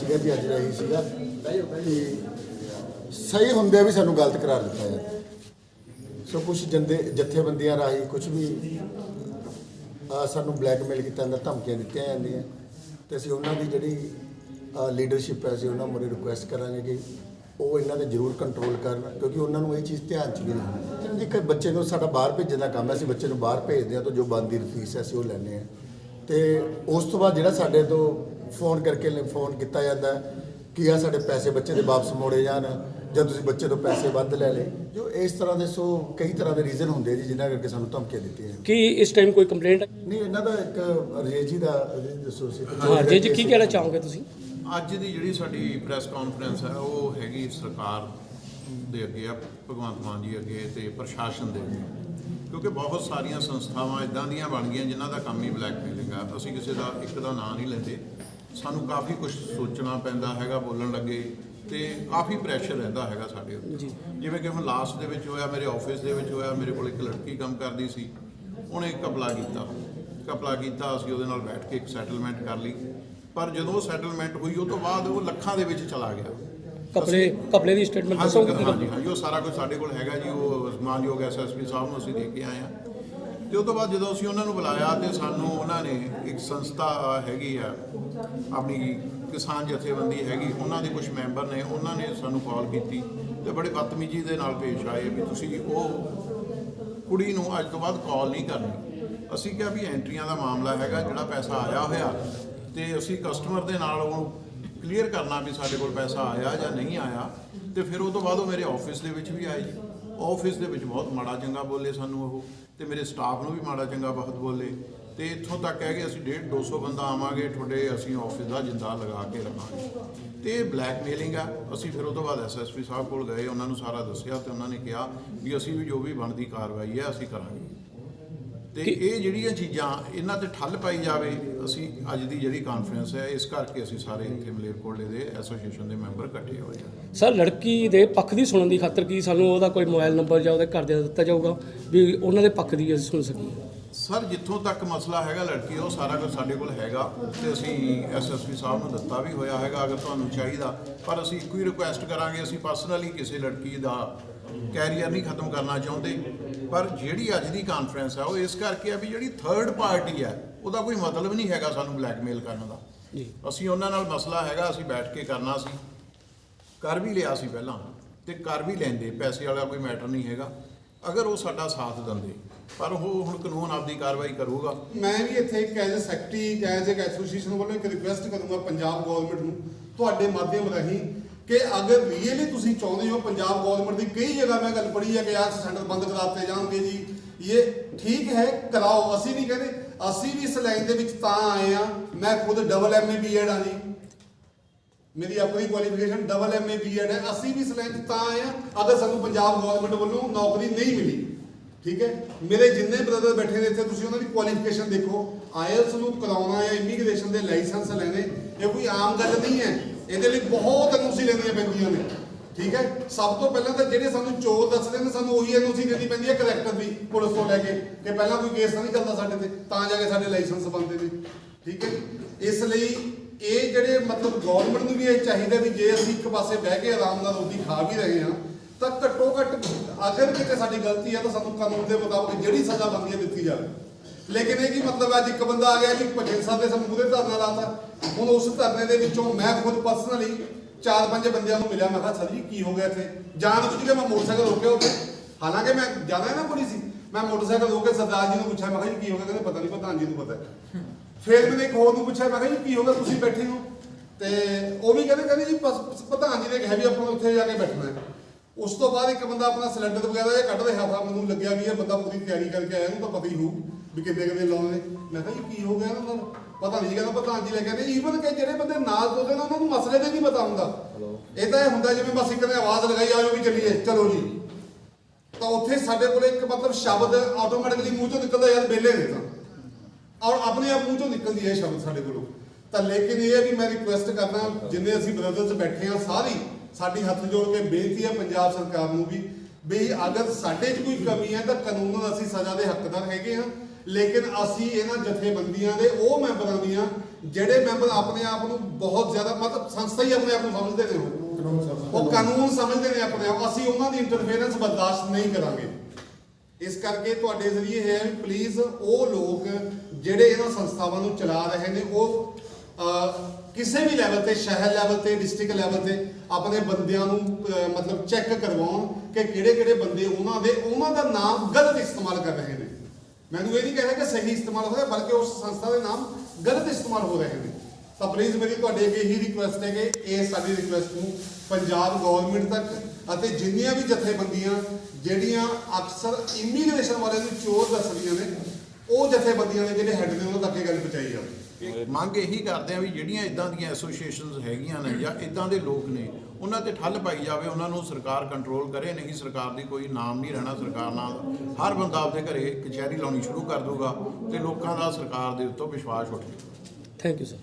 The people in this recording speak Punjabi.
ਸੀਗਾ ਵੀ ਅੱਜ ਰਹੀ ਸੀਗਾ। ਕਿ ਸਹੀ ਹੁੰਦੇ ਵੀ ਸਾਨੂੰ ਗਲਤ ਕਰਾਰ ਦਿੱਤਾ ਹੈ ਸੋ ਕੁਝ ਜੰਦੇ ਜਥੇਬੰਦੀਆਂ ਰਾਹੀਂ ਕੁਝ ਵੀ ਅਹ, ਸਾਨੂੰ ਬਲੈਕਮੇਲ ਕੀਤਾ ਜਾਂਦਾ ਧਮਕੀਆਂ ਦਿੱਤੀਆਂ ਜਾਂਦੀਆਂ। ਤੇ ਅਸੀਂ ਉਹਨਾਂ ਦੀ ਜਿਹੜੀ ਲੀਡਰਸ਼ਿਪ ਹੈ ਅਸੀਂ ਉਹਨਾਂ ਮੁਰੇ ਰਿਕੁਐਸਟ ਕਰਾਂਗੇ ਕਿ ਉਹ ਇਹਨਾਂ ਤੇ ਜ਼ਰੂਰ ਕੰਟਰੋਲ ਕਰਨ ਕਿਉਂਕਿ ਉਹਨਾਂ ਨੂੰ ਇਹ ਚੀਜ਼ ਧਿਆਨ ਚ ਵੀ ਨਹੀਂ ਹੁੰਦੀ ਇੱਕ ਬੱਚੇ ਨੂੰ ਸਾਡਾ ਬਾਹਰ ਭੇਜਣ ਦਾ ਕੰਮ ਹੈ ਅਸੀਂ ਬੱਚੇ ਨੂੰ ਬਾਹਰ ਭੇਜਦੇ ਹਾਂ ਤਾਂ ਜੋ ਬੰਦੀ ਫੀਸ ਹੈ ਅਸੀਂ ਉਹ ਲੈਂਦੇ ਹਾਂ। ਤੇ ਉਸ ਤੋਂ ਬਾਅਦ ਜਿਹੜਾ ਸਾਡੇ ਤੋਂ ਫੋਨ ਕਰਕੇ ਫੋਨ ਕੀਤਾ ਜਾਂਦਾ ਕਿ ਆ ਸਾਡੇ ਪੈਸੇ ਬੱਚੇ ਦੇ ਵਾਪਸ ਮੋੜੇ ਜਾਣ ਜਾਂ ਤੁਸੀਂ ਬੱਚੇ ਤੋਂ ਪੈਸੇ ਵੱਧ ਲੈ ਲਏ। ਜੋ ਇਸ ਤਰ੍ਹਾਂ ਦੇ ਸੋ ਕਈ ਤਰ੍ਹਾਂ ਦੇ ਰੀਜ਼ਨ ਹੁੰਦੇ ਜੀ ਜਿਨ੍ਹਾਂ ਕਰਕੇ ਸਾਨੂੰ ਧਮਕੀਆਂ ਦਿੱਤੀਆਂ ਕੀ ਇਸ ਟਾਈਮ ਕੋਈ ਕੰਪਲੇਂਟ ਨਹੀਂ ਇਹਨਾਂ ਦਾ ਇੱਕ ਰਜੇਜੀ ਦਾ ਦੱਸੋ ਸੀ ਹਾਂ ਜੀ ਜੀ ਕੀ ਕਹਿਣਾ ਚਾਹੋਗੇ ਤੁਸੀਂ? ਅੱਜ ਦੀ ਜਿਹੜੀ ਸਾਡੀ ਪ੍ਰੈਸ ਕਾਨਫਰੰਸ ਹੈ ਉਹ ਹੈਗੀ ਸਰਕਾਰ ਦੇ ਅੱਗੇ ਆ ਭਗਵੰਤ ਮਾਨ ਜੀ ਅੱਗੇ ਤੇ ਪ੍ਰਸ਼ਾਸਨ ਦੇ ਅੱਗੇ। ਕਿਉਂਕਿ ਬਹੁਤ ਸਾਰੀਆਂ ਸੰਸਥਾਵਾਂ ਇਦਾਂ ਦੀਆਂ ਬਣ ਗਈਆਂ ਜਿਨ੍ਹਾਂ ਦਾ ਕੰਮ ਹੀ ਬਲੈਕਮੇਲਿੰਗ ਆ ਅਸੀਂ ਕਿਸੇ ਦਾ ਇੱਕ ਦਾ ਨਾਂ ਨਹੀਂ ਲੈਂਦੇ। ਸਾਨੂੰ ਕਾਫੀ ਕੁਝ ਸੋਚਣਾ ਪੈਂਦਾ ਹੈਗਾ ਬੋਲਣ ਲੱਗੇ ਤੇ ਕਾਫੀ ਪ੍ਰੈਸ਼ਰ ਰਹਿੰਦਾ ਹੈਗਾ ਸਾਡੇ ਉੱਤੇ। ਜਿਵੇਂ ਕਿ ਹੁਣ ਲਾਸਟ ਦੇ ਵਿੱਚ ਹੋਇਆ ਮੇਰੇ ਆਫਿਸ ਦੇ ਵਿੱਚ ਹੋਇਆ ਮੇਰੇ ਕੋਲ ਇੱਕ ਲੜਕੀ ਕੰਮ ਕਰਦੀ ਸੀ। ਉਹਨੇ ਕਪਲਾ ਕੀਤਾ। ਕਪਲਾ ਕੀਤਾ ਅਸੀਂ ਉਹਦੇ ਨਾਲ ਬੈਠ ਕੇ ਇੱਕ ਸੈਟਲਮੈਂਟ ਕਰ ਲਈ। ਪਰ ਜਦੋਂ ਉਹ ਸੈਟਲਮੈਂਟ ਹੋਈ ਉਹ ਤੋਂ ਬਾਅਦ ਉਹ ਲੱਖਾਂ ਦੇ ਵਿੱਚ ਚਲਾ ਗਿਆ। ਕਪੜੇ ਕਪੜੇ ਦੀ ਸਟੇਟਮੈਂਟ ਦੱਸੋਗੇ ਹਾਂਜੀ ਹਾਂਜੀ ਹਾਂਜੀ ਉਹ ਸਾਰਾ ਕੁਝ ਸਾਡੇ ਕੋਲ ਹੈਗਾ ਜੀ ਉਹ ਸਮਾਨਯੋਗ ਐਸਐਸਪੀ ਸਾਹਿਬ ਨੂੰ ਅਸੀਂ ਦੇ ਕੇ ਆਏ ਆ ਤੇ ਉਹ ਤੋਂ ਬਾਅਦ ਜਦੋਂ ਅਸੀਂ ਉਹਨਾਂ ਨੂੰ ਬੁਲਾਇਆ ਤੇ ਸਾਨੂੰ ਉਹਨਾਂ ਨੇ ਇੱਕ ਸੰਸਥਾ ਹੈਗੀ ਆ ਆਪਣੀ ਕਿਸਾਨ ਜਥੇਬੰਦੀ ਹੈਗੀ ਉਹਨਾਂ ਦੇ ਕੁਝ ਮੈਂਬਰ ਨੇ ਉਹਨਾਂ ਨੇ ਸਾਨੂੰ ਕਾਲ ਕੀਤੀ ਤੇ ਬੜੇ ਬਦਤਮੀਜ਼ੀ ਦੇ ਨਾਲ ਪੇਸ਼ ਆਏ ਵੀ ਤੁਸੀਂ ਉਹ ਕੁੜੀ ਨੂੰ ਅੱਜ ਤੋਂ ਬਾਅਦ ਕਾਲ ਨਹੀਂ ਕਰਨੀ। ਅਸੀਂ ਕਿਹਾ ਵੀ ਐਂਟਰੀਆਂ ਦਾ ਮਾਮਲਾ ਹੈਗਾ ਜਿਹੜਾ ਪੈਸਾ ਆਇਆ ਹੋਇਆ ਤੇ ਅਸੀਂ ਕਸਟਮਰ ਦੇ ਨਾਲ ਉਹ ਕਲੀਅਰ ਕਰਨਾ ਵੀ ਸਾਡੇ ਕੋਲ ਪੈਸਾ ਆਇਆ ਜਾਂ ਨਹੀਂ ਆਇਆ, ਤੇ ਫਿਰ ਉਹ ਤੋਂ ਬਾਅਦ ਉਹ ਮੇਰੇ ਆਫਿਸ ਦੇ ਵਿੱਚ ਵੀ ਆਏ ਜੀ। ਆਫਿਸ ਦੇ ਵਿੱਚ ਬਹੁਤ ਮਾੜਾ ਚੰਗਾ ਬੋਲੇ ਸਾਨੂੰ ਉਹ, ਤੇ ਮੇਰੇ ਸਟਾਫ ਨੂੰ ਵੀ ਮਾੜਾ ਚੰਗਾ ਬਹੁਤ ਬੋਲੇ। ਤੇ ਇੱਥੋਂ ਤੱਕ ਹੈ ਕਿ ਅਸੀਂ 1.5 200 ਬੰਦਾ ਆਵਾਂਗੇ, ਤੁਹਾਡੇ ਅਸੀਂ ਆਫਿਸ ਦਾ ਜਿੰਦਾ ਲਗਾ ਕੇ ਰੱਖਾਂਗੇ ਤੇ ਇਹ ਬਲੈਕਮੇਲਿੰਗ ਆ, ਅਸੀਂ ਫਿਰ ਉਹ ਤੋਂ ਬਾਅਦ ਐਸਐਸਪੀ ਸਾਹਿਬ ਕੋਲ ਗਏ, ਉਹਨਾਂ ਨੂੰ ਸਾਰਾ ਦੱਸਿਆ ਤੇ ਉਹਨਾਂ ਨੇ ਕਿਹਾ ਵੀ ਅਸੀਂ ਵੀ ਜੋ ਵੀ ਬਣਦੀ ਕਾਰਵਾਈ ਹੈ, ਅਸੀਂ ਕਰਾਂਗੇ। ਤੇ ਇਹ ਜਿਹੜੀਆਂ ਚੀਜ਼ਾਂ ਇਹਨਾਂ ਤੇ ਠੱਲ ਪਾਈ ਜਾਵੇ ਅਸੀਂ ਅੱਜ ਦੀ ਜਿਹੜੀ ਕਾਨਫਰੰਸ ਹੈ ਇਸ ਕਰਕੇ ਅਸੀਂ ਸਾਰੇ ਇੱਥੇ ਮਲੇਰਕੋਟਲੇ ਦੇ ਐਸੋਸੀਏਸ਼ਨ ਦੇ ਮੈਂਬਰ ਇਕੱਠੇ ਹੋਏ ਹਾਂ। ਸਰ ਲੜਕੀ ਦੇ ਪੱਖ ਦੀ ਸੁਣਨ ਦੀ ਖਾਤਰ ਕੀ ਸਾਨੂੰ ਉਹਦਾ ਕੋਈ ਮੋਬਾਈਲ ਨੰਬਰ ਜਾਂ ਉਹਦੇ ਘਰ ਦੇ ਦਿੱਤਾ ਜਾਊਗਾ ਵੀ ਉਹਨਾਂ ਦੇ ਪੱਖ ਦੀ ਅਸੀਂ ਸੁਣ ਸਕੀਏ? ਸਰ ਜਿੱਥੋਂ ਤੱਕ ਮਸਲਾ ਹੈਗਾ ਲੜਕੀ ਉਹ ਸਾਰਾ ਕੁਝ ਸਾਡੇ ਕੋਲ ਹੈਗਾ। ਤੇ ਅਸੀਂ ਐਸਐਸਪੀ ਸਾਹਿਬ ਨੂੰ ਦਿੱਤਾ ਵੀ ਹੋਇਆ ਹੈਗਾ ਅਗਰ ਤੁਹਾਨੂੰ ਚਾਹੀਦਾ। ਪਰ ਅਸੀਂ ਇੱਕੋ ਹੀ ਰਿਕੁਐਸਟ ਕਰਾਂਗੇ ਅਸੀਂ ਪਰਸਨਲੀ ਕਿਸੇ ਲੜਕੀ ਦਾ ਕੈਰੀਅਰ ਨਹੀਂ ਖਤਮ ਕਰਨਾ ਚਾਹੁੰਦੇ। ਪਰ ਜਿਹੜੀ ਅੱਜ ਦੀ ਕਾਨਫਰੰਸ ਹੈ ਉਹ ਇਸ ਕਰਕੇ ਆ ਵੀ ਜਿਹੜੀ ਥਰਡ ਪਾਰਟੀ ਹੈ ਉਹਦਾ ਕੋਈ ਮਤਲਬ ਨਹੀਂ ਹੈਗਾ ਸਾਨੂੰ ਬਲੈਕਮੇਲ ਕਰਨ ਦਾ। ਜੀ। ਅਸੀਂ ਉਹਨਾਂ ਨਾਲ ਮਸਲਾ ਹੈਗਾ ਅਸੀਂ ਬੈਠ ਕੇ ਕਰਨਾ ਸੀ। ਕਰ ਵੀ ਲਿਆ ਸੀ ਪਹਿਲਾਂ ਤੇ ਕਰ ਵੀ ਲੈਂਦੇ ਪੈਸੇ ਵਾਲਾ ਕੋਈ ਮੈਟਰ ਨਹੀਂ ਹੈਗਾ। ਅਗਰ ਉਹ ਸਾਡਾ ਸਾਥ ਦਿੰਦੇ ਪਰ ਉਹ ਹੁਣ ਕਾਨੂੰਨ ਆਪਦੀ ਕਾਰਵਾਈ ਕਰੂਗਾ। ਮੈਂ ਵੀ ਇੱਥੇ ਇੱਕ ਐਜ਼ ਸੈਕਟਰੀ ਐਜ਼ ਇੱਕ ਐਸੋਸੀਏਸ਼ਨ ਵੱਲੋਂ ਇੱਕ ਰਿਕੁਐਸਟ ਕਰੂੰਗਾ ਪੰਜਾਬ ਗਵਰਨਮੈਂਟ ਨੂੰ ਤੁਹਾਡੇ ਮਾਧਿਅਮ ਰਾਹੀਂ ਕਿ ਅਗਰ ਰੀਅਲੀ ਤੁਸੀਂ ਚਾਹੁੰਦੇ ਹੋ ਪੰਜਾਬ ਗਵਰਨਮੈਂਟ ਦੀ ਕਈ ਜਗ੍ਹਾ ਮੈਂ ਗੱਲ ਪੜ੍ਹੀ ਹੈ ਕਿ ਆਹ ਸੈਂਟਰ ਬੰਦ ਕਰਾਤੇ ਜਾਣਗੇ ਜੀ। ਇਹ ਠੀਕ ਹੈ, ਕਰਾਓ। ਅਸੀਂ ਨਹੀਂ ਕਹਿੰਦੇ, ਅਸੀਂ ਵੀ ਇਸ ਲਾਈਨ ਦੇ ਵਿੱਚ ਤਾਂ ਆਏ ਆ ਮੈਂ ਖੁਦ ਡਬਲ ਐਮਏ ਬੀਐਡ ਆ ਜੀ। ਮੇਰੀ ਆਪਣੀ ਕੁਆਲੀਫਿਕੇਸ਼ਨ ਡਬਲ ਐਮਏ ਬੀਐਡ ਹੈ। ਅਸੀਂ ਵੀ ਇਸ ਲਾਈਨ 'ਚ ਤਾਂ ਆਏ ਆ ਅਗਰ ਸਾਨੂੰ ਪੰਜਾਬ ਗਵਰਨਮੈਂਟ ਵੱਲੋਂ ਨੌਕਰੀ ਨਹੀਂ ਮਿਲੀ, ਠੀਕ ਹੈ? ਮੇਰੇ ਜਿੰਨੇ ਬ੍ਰਦਰ ਬੈਠੇ ਨੇ ਇੱਥੇ, ਤੁਸੀਂ ਉਹਨਾਂ ਦੀ ਕੁਆਲੀਫਿਕੇਸ਼ਨ ਦੇਖੋ। ਆਇਲਸ ਨੂੰ ਕਰਾਉਣਾ ਹੈ ਇਮੀਗ੍ਰੇਸ਼ਨ ਦੇ ਲਾਇਸੈਂਸ ਲੈਣੇ, ਇਹ ਕੋਈ ਆਮ ਗੱਲ ਨਹੀਂ ਹੈ। ਇਹਦੇ ਲਈ ਬਹੁਤ ਐਨਓਸੀ ਲੈਣੀਆਂ ਪੈਂਦੀਆਂ ਨੇ। ਠੀਕ ਹੈ? ਸਭ ਤੋਂ ਪਹਿਲਾਂ ਤਾਂ ਜਿਹੜੇ ਸਾਨੂੰ ਚੋਰ ਦੱਸਦੇ ਨੇ, ਸਾਨੂੰ ਉਹੀ ਐਨਓਸੀ ਦੇਣੀ ਪੈਂਦੀ ਹੈ ਕਰੈਕਟਰ ਦੀ, ਪੁਲਿਸ ਤੋਂ ਲੈ ਕੇ। ਕਿ ਪਹਿਲਾਂ ਕੋਈ ਕੇਸ ਨਹੀਂ ਚੱਲਦਾ ਸਾਡੇ ਤੇ, ਤਾਂ ਜਾ ਕੇ ਸਾਡੇ ਲਾਇਸੈਂਸ ਬਣਦੇ ਨੇ। ਠੀਕ ਹੈ? ਇਸ ਲਈ ਇਹ ਜਿਹੜੇ ਮਤਲਬ ਗਵਰਨਮੈਂਟ ਨੂੰ ਵੀ ਇਹ ਚਾਹੀਦਾ ਵੀ ਜੇ ਅਸੀਂ ਇੱਕ ਪਾਸੇ ਬਹਿ ਕੇ ਆਰਾਮ ਨਾਲ ਰੋਟੀ ਖਾ ਵੀ ਰਹੇ ਹਾਂ, ਤਾਂ ਘੱਟੋ ਘੱਟ ਅਗਰ ਕਿਤੇ ਸਾਡੀ ਗਲਤੀ ਹੈ ਤਾਂ ਸਾਨੂੰ ਕਾਨੂੰਨ ਦੇ ਮੁਤਾਬਕ ਜਿਹੜੀ ਸਜ਼ਾ ਬਣਦੀ ਹੈ ਦਿੱਤੀ ਜਾਵੇ। ਲੇਕਿਨ ਇਹ ਕੀ ਮਤਲਬ ਹੈ, ਅੱਜ ਇੱਕ ਬੰਦਾ ਆ ਗਿਆ ਕਿ ਭਜਨ ਸਾਹਿਬ ਦੇ ਸਾਨੂੰ ਮੂਹਰੇ ਧਰਨਾ ਲਾਤਾ ਹੁਣ ਉਸ ਧਰਨੇ ਦੇ ਵਿੱਚੋਂ ਮੈਂ ਖੁਦ ਪਰਸਨਲੀ ਚਾਰ ਪੰਜ ਬੰਦਿਆਂ ਨੂੰ ਮਿਲਿਆ, ਮੈਂ ਕਿਹਾ, ਸਰ ਜੀ, ਕੀ ਹੋ ਗਿਆ ਇੱਥੇ? ਜਾਣ ਬੁੱਝ ਕੇ ਮੈਂ ਮੋਟਰਸਾਈਕਲ ਰੋਕਿਆ ਉੱਥੇ। ਹਾਲਾਂਕਿ ਮੈਂ ਜ਼ਿਆਦਾ ਨਾ ਕੁੜੀ ਸੀ, ਮੈਂ ਮੋਟਰਸਾਈਕਲ ਰੋਕ ਕੇ ਸਰਦਾਰ ਜੀ ਨੂੰ ਪੁੱਛਿਆ, ਮੈਂ ਕਿਹਾ, ਜੀ, ਕੀ ਹੋ ਗਿਆ? ਕਹਿੰਦੇ, ਪਤਾ ਨਹੀਂ, ਪ੍ਰਧਾਨ ਜੀ ਨੂੰ ਪਤਾ ਫਿਰ ਮੈंने ਇੱਕ ਹੋਰ ਨੂੰ ਪੁੱਛਿਆ, ਮੈਂ ਕਿਹਾ, ਜੀ, ਕੀ ਹੋ ਗਿਆ? ਤੁਸੀਂ ਬੈਠੇ ਹੋ? ਤੇ ਉਹ ਵੀ ਕਹਿੰਦੇ ਕਹਿੰਦੇ, ਜੀ ਪ੍ਰਧਾਨ ਜੀ ਨੇ ਕਿਹਾ ਵੀ ਆਪਾਂ ਨੂੰ ਉੱਥੇ ਜਾ ਕੇ ਬੈਠਣਾ ਹੈ। ਉਸ ਤੋਂ ਬਾਅਦ ਇੱਕ ਬੰਦਾ ਆਪਣਾ ਸਿਲੰਡਰ ਵਗੈਰਾ ਇਹ ਕੱਢ ਰਿਹਾ ਵਾ, ਮੈਨੂੰ ਲੱਗਿਆ ਵੀ ਇਹ ਬੰਦਾ ਪੂਰੀ ਤਿਆਰੀ ਕਰਕੇ ਆਇਆ, ਉਹਨੂੰ ਤਾਂ ਪਤਾ ਹੀ ਹੋਊ ਵੀ ਕਿੰਨੇ ਕਿੰਨੇ ਲਾਉਣੇ ਨੇ। ਮੈਂ ਕਿਹਾ ਜੀ, ਕੀ ਹੋ ਗਿਆ ਇਹਨਾਂ ਨੂੰ? ਪਤਾ ਨਹੀਂ ਕਹਿੰਦਾ ਪ੍ਰਧਾਨ ਜੀ ਲੈ ਕੇ ਈਵਨ ਕਿ ਜਿਹੜੇ ਬੰਦੇ ਨਾਲ ਤੁਰਦੇ ਨੇ, ਉਹਨਾਂ ਨੂੰ ਮਸਲੇ ਦੇ ਨਹੀਂ ਪਤਾ ਹੁੰਦਾ। ਇਹ ਤਾਂ ਇਹ ਹੁੰਦਾ ਜਿਵੇਂ ਬਸ ਇੱਕ ਨੇ ਆਵਾਜ਼ ਲਗਾਈ ਆਜੋ ਵੀ ਚੱਲੀਏ। ਚਲੋ ਜੀ। ਤਾਂ ਉੱਥੇ ਸਾਡੇ ਕੋਲ ਇੱਕ ਮਤਲਬ ਸ਼ਬਦ ਆਟੋਮੈਟਿਕਲੀ ਮੂੰਹ ਚੋਂ ਨਿਕਲਦਾ, ਯਾਰ ਬੇਲੇ ਨੇ ਤਾਂ। ਔਰ ਆਪਣੇ ਆਪ ਮੂੰਹ ਚੋਂ ਨਿਕਲਦੀ ਹੈ ਇਹ ਸ਼ਬਦ ਸਾਡੇ ਕੋਲੋਂ। ਤਾਂ ਲੇਕਿਨ ਇਹ ਵੀ ਮੈਂ ਰਿਕੁਐਸਟ ਕਰਦਾ, ਜਿੰਨੇ ਅਸੀਂ ਬ੍ਰਦਰਸ ਬੈਠੇ ਆ ਸਾਰੀ ਸਾਡੀ ਹੱਥ ਜੋੜ ਕੇ ਬੇਨਤੀ ਹੈ ਪੰਜਾਬ ਸਰਕਾਰ ਨੂੰ ਵੀ ਵੀ ਅਗਰ ਸਾਡੇ 'ਚ ਕੋਈ ਕਮੀ ਹੈ ਤਾਂ ਕਾਨੂੰਨ ਅਸੀਂ ਸਜ਼ਾ ਦੇ ਹੱਕਦਾਰ ਹੈਗੇ ਹਾਂ। ਲੇਕਿਨ ਅਸੀਂ ਇਹਨਾਂ ਜਥੇਬੰਦੀਆਂ ਦੇ ਉਹ ਮੈਂਬਰਾਂ ਦੀਆਂ ਜਿਹੜੇ ਮੈਂਬਰ ਆਪਣੇ ਆਪ ਨੂੰ ਬਹੁਤ ਜ਼ਿਆਦਾ ਮਤਲਬ ਸੰਸਥਾ ਹੀ ਆਪਣੇ ਆਪ ਨੂੰ ਸਮਝਦੇ ਨੇ ਉਹ। ਉਹ ਕਾਨੂੰਨ ਸਮਝਦੇ ਨੇ ਆਪਣੇ ਆਪ। ਅਸੀਂ ਉਹਨਾਂ ਦੀ ਇੰਟਰਫੇਰੈਂਸ ਬਰਦਾਸ਼ਤ ਨਹੀਂ ਕਰਾਂਗੇ। ਇਸ ਕਰਕੇ ਤੁਹਾਡੇ ਜ਼ਰੀਏ ਇਹ ਹੈ ਵੀ ਪਲੀਜ਼ ਉਹ ਲੋਕ ਜਿਹੜੇ ਇਹਨਾਂ ਸੰਸਥਾਵਾਂ ਨੂੰ ਚਲਾ ਰਹੇ ਨੇ ਉਹ ਕਿਸੇ ਵੀ ਲੈਵਲ ਤੇ, ਸ਼ਹਿਰ ਲੈਵਲ ਤੇ ਡਿਸਟ੍ਰਿਕਟ ਲੈਵਲ ਤੇ ਆਪਣੇ ਬੰਦਿਆਂ ਨੂੰ ਮਤਲਬ ਚੈੱਕ ਕਰਵਾਉਣ ਕਿ ਕਿਹੜੇ ਕਿਹੜੇ ਬੰਦੇ ਉਹਨਾਂ ਦੇ, ਉਹਨਾਂ ਦਾ ਨਾਮ ਗਲਤ ਇਸਤੇਮਾਲ ਕਰ ਰਹੇ ਨੇ। ਮੈਨੂੰ ਇਹ ਨਹੀਂ ਕਹਿ ਕਿ ਸਹੀ ਇਸਤੇਮਾਲ ਹੋ ਰਿਹਾ ਬਲਕਿ ਉਸ ਸੰਸਥਾ ਦੇ ਨਾਮ ਗਲਤ ਇਸਤੇਮਾਲ ਹੋ ਰਹੇ ਨੇ। ਤਾਂ ਪਲੀਜ਼ ਮੇਰੀ ਤੁਹਾਡੇ ਅੱਗੇ ਇਹੀ ਰਿਕੁਐਸਟ ਹੈ ਕਿ ਇਹ ਸਾਡੀ ਰਿਕੁਐਸਟ ਨੂੰ ਪੰਜਾਬ ਗਵਰਨਮੈਂਟ ਤੱਕ ਅਤੇ ਜਿੰਨੀਆਂ ਵੀ ਜਥੇਬੰਦੀਆਂ, ਜਿਹੜੀਆਂ ਅਕਸਰ ਇਮੀਗ੍ਰੇਸ਼ਨ ਵਾਲਿਆਂ ਨੂੰ ਚੋਰ ਦੱਸਦੀਆਂ ਨੇ, ਉਹ ਜਥੇਬੰਦੀਆਂ ਦੇ ਜਿਹੜੇ ਹੈੱਡ ਨੇ, ਉਹਨਾਂ ਤੱਕ ਇਹ ਗੱਲ ਪਹੁੰਚਾਈ ਜਾਵੇ। ਮੰਗ ਇਹੀ ਕਰਦੇ ਆ ਵੀ ਜਿਹੜੀਆਂ ਇਦਾਂ ਦੀਆਂ ਐਸੋਸੀਏਸ਼ਨਸ ਹੈਗੀਆਂ ਨੇ ਜਾਂ ਇਦਾਂ ਦੇ ਲੋਕ ਨੇ, ਉਹਨਾਂ ਤੇ ਠੱਲ ਪਾਈ ਜਾਵੇ, ਉਹਨਾਂ ਨੂੰ ਸਰਕਾਰ ਕੰਟਰੋਲ ਕਰੇ, ਨਹੀਂ ਸਰਕਾਰ ਦੀ ਕੋਈ ਨਾਮ ਨਹੀਂ ਰਹਿਣਾ ਸਰਕਾਰ ਨਾਲ। ਹਰ ਬੰਦਾ ਆਪਦੇ ਘਰੇ ਕਚਹਿਰੀ ਲਾਉਣੀ ਸ਼ੁਰੂ ਕਰ ਦੂਗਾ ਤੇ ਲੋਕਾਂ ਦਾ ਸਰਕਾਰ ਦੇ ਉੱਤੋਂ ਵਿਸ਼ਵਾਸ ਉੱਠ ਜਾਊਗਾ। Thank you sir